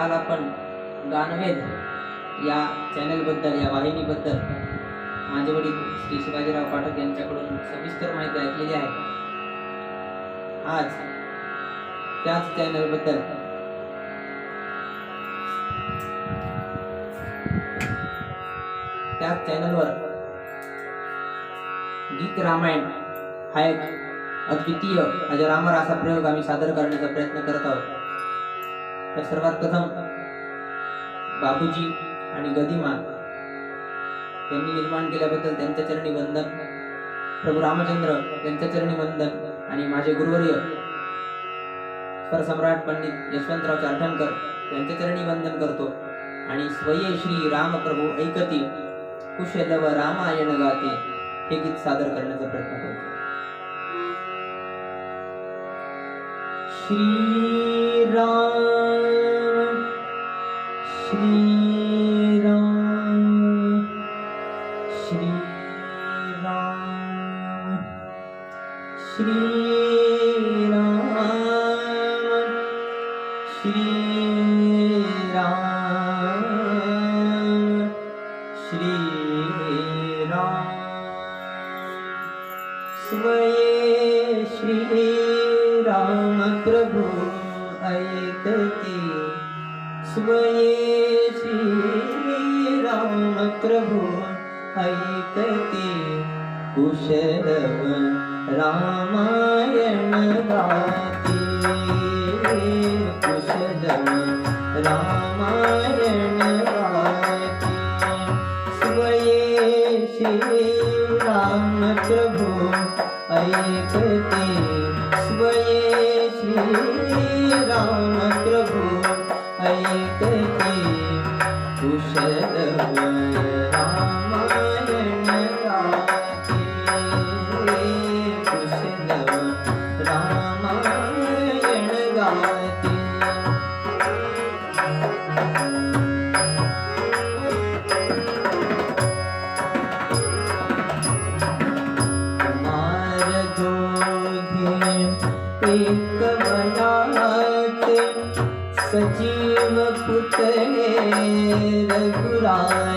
काल आपण गाणवेद या चॅनलबद्दल या वाहिनीबद्दल माझे वडील श्री शिवाजीराव पाठक यांच्याकडून सविस्तर माहिती ऐकलेली आहे. आज त्याच चॅनलबद्दल त्याच चॅनलवर गीत रामायण हा एक अद्वितीय अजरामर असा प्रयोग आम्ही सादर करण्याचा प्रयत्न करत आहोत. तर सर्वात प्रथम बाबूजी आणि गदिमा यांनी निर्माण केल्याबद्दल त्यांच्या चरणी वंदन प्रभू रामचंद्र यांच्या चरणी वंदन आणि माझे गुरुवर्य स्वरसम्राट पंडित यशवंतराव चारठणकर यांच्या चरणी वंदन करतो आणि स्वये श्री राम प्रभू ऐकती कुशलव रामायण गाते हे गीत सादर करण्याचा प्रयत्न करतो. श्रीरा राम प्रभु ऐकती स्वये श्री राम प्रभु ऐकती कुशलव रामायण गाती. कुशलव रामायण गाती. स्वये श्री राम प्रभु ऐकती स्वये श्री प्रभु ऐकते कुशल रामायण गाते 啊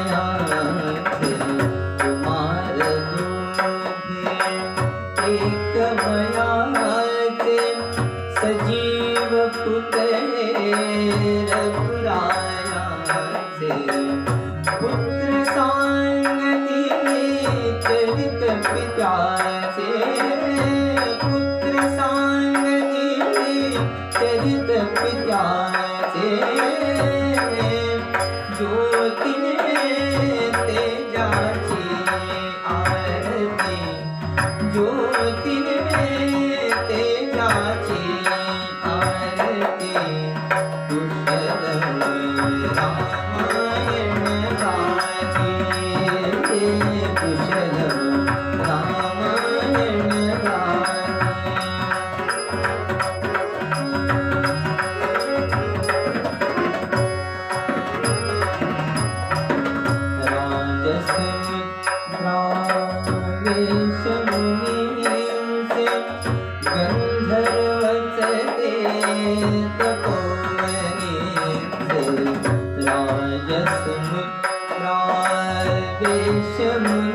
तपोवनीचे राजसमुद्रावेशमुनींचे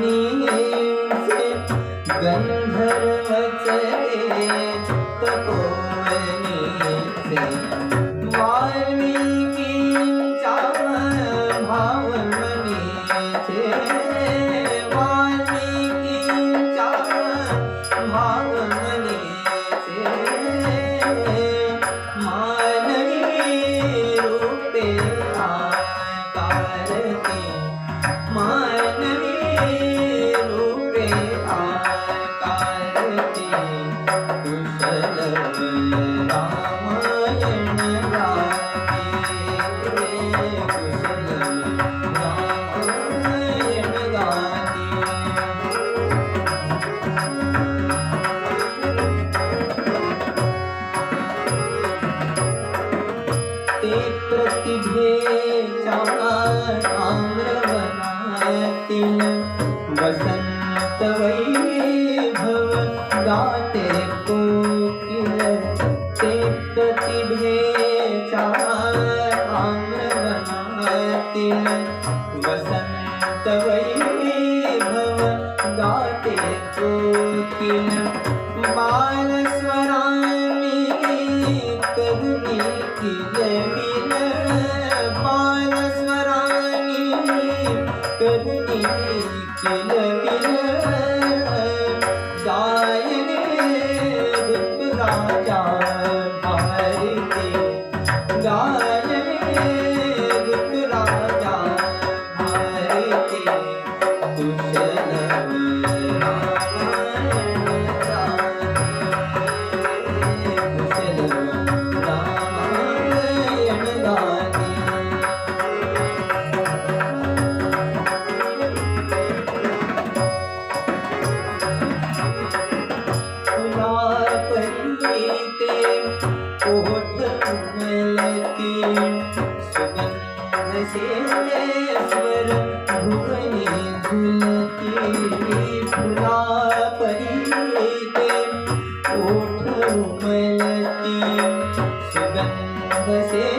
सभेचा अंगणातील वसंत वैभव गाते कोकिल. बालस्वरांनी कदमी किलमिल बालस्वरांनी कदमी किलमिल você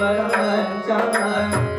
来来加来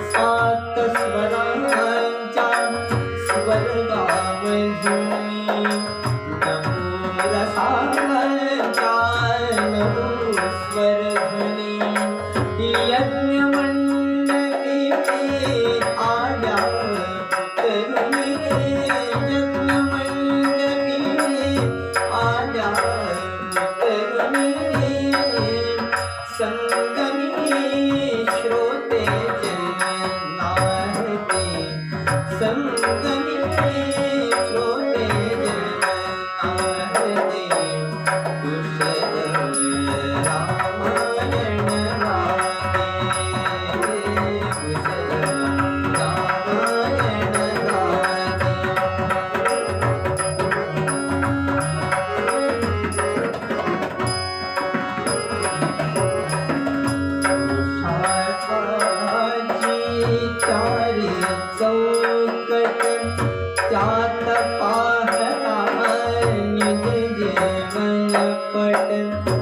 பட்டன்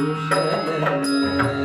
Jerusalem.